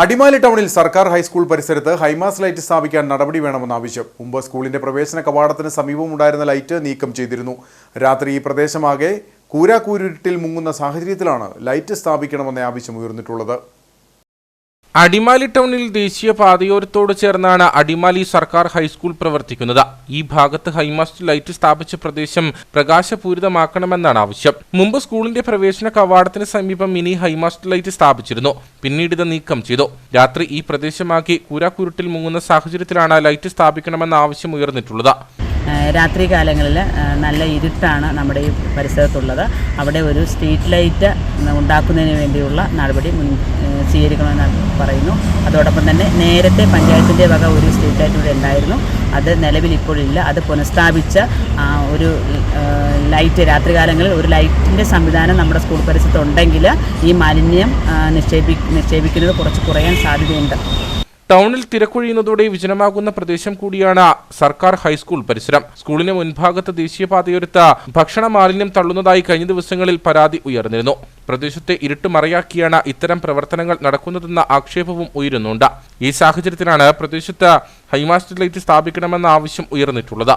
അടിമാലി ടൗണിൽ സർക്കാർ ഹൈസ്കൂൾ പരിസരത്ത് ഹൈമാസ് ലൈറ്റ് സ്ഥാപിക്കാൻ നടപടി വേണമെന്ന ആവശ്യം. മുമ്പ് സ്കൂളിന്റെ പ്രവേശന കവാടത്തിന് സമീപമുണ്ടായിരുന്ന ലൈറ്റ് നീക്കം ചെയ്തിരുന്നു. രാത്രി ഈ പ്രദേശമാകെ കൂരാക്കൂരിട്ടിൽ മുങ്ങുന്ന സാഹചര്യത്തിലാണ് ലൈറ്റ് സ്ഥാപിക്കണമെന്ന ആവശ്യം ഉയർന്നിട്ടുള്ളത്. അടിമാലി ടൗണിൽ ദേശീയ പാതയോരത്തോട് ചേർന്നാണ് അടിമാലി സർക്കാർ ഹൈസ്കൂൾ പ്രവർത്തിക്കുന്നത്. ഈ ഭാഗത്ത് ഹൈമാസ്റ്റ് ലൈറ്റ് സ്ഥാപിച്ച പ്രദേശം പ്രകാശപൂരിതമാക്കണമെന്നാണ് ആവശ്യം. മുമ്പ് സ്കൂളിന്റെ പ്രവേശന കവാടത്തിന് സമീപം മിനി ഹൈമാസ്റ്റ് ലൈറ്റ് സ്ഥാപിച്ചിരുന്നു. പിന്നീട് ഇത് നീക്കം ചെയ്തു. രാത്രി ഈ പ്രദേശമാക്കി കൂരാക്കുരുട്ടിൽ മുങ്ങുന്ന സാഹചര്യത്തിലാണ് ലൈറ്റ് സ്ഥാപിക്കണമെന്ന ആവശ്യം ഉയർന്നിട്ടുള്ളത്. രാത്രി കാലങ്ങളിൽ നല്ല ഇരുട്ടാണ് നമ്മുടെ ഈ പരിസരത്തുള്ളത്. അവിടെ ഒരു സ്ട്രീറ്റ് ലൈറ്റ് ഉണ്ടാക്കുന്നതിന് വേണ്ടിയുള്ള നടപടി മുൻ സ്വീകരിക്കണമെന്ന് പറയുന്നു. അതോടൊപ്പം തന്നെ നേരത്തെ പഞ്ചായത്തിന്റെ വക ഒരു സ്ട്രീറ്റ് ലൈറ്റ് ഇവിടെ ഉണ്ടായിരുന്നു. അത് നിലവിൽ ഇപ്പോഴില്ല. അത് പുനഃസ്ഥാപിച്ച ഒരു ലൈറ്റ് രാത്രികാലങ്ങളിൽ ഒരു ലൈറ്റിന്റെ സംവിധാനം നമ്മുടെ സ്കൂൾ പരിസരത്തുണ്ടെങ്കിൽ ഈ മാലിന്യം നിക്ഷേപി നിക്ഷേപിക്കുന്നത് കുറച്ച് കുറയാൻ സാധ്യതയുണ്ട്. ടൗണിൽ തിരക്കൊഴിയുന്നതോടെ വിജനമാകുന്ന പ്രദേശം കൂടിയാണ് സർക്കാർ ഹൈസ്കൂൾ പരിസരം. സ്കൂളിന് മുൻഭാഗത്ത് ദേശീയപാതയൊരുത്ത ഭക്ഷണ മാലിന്യം തള്ളുന്നതായി കഴിഞ്ഞ ദിവസങ്ങളിൽ പരാതി ഉയർന്നിരുന്നു. പ്രദേശത്തെ ഇരുട്ട് മറയാക്കിയാണ് ഇത്തരം പ്രവർത്തനങ്ങൾ നടക്കുന്നതെന്ന ആക്ഷേപവും ഉയരുന്നുണ്ട്. ഈ സാഹചര്യത്തിലാണ് പ്രദേശത്ത് ഹൈമാസ്റ്റർ ലൈറ്റ് സ്ഥാപിക്കണമെന്ന ആവശ്യം ഉയർന്നിട്ടുള്ളത്.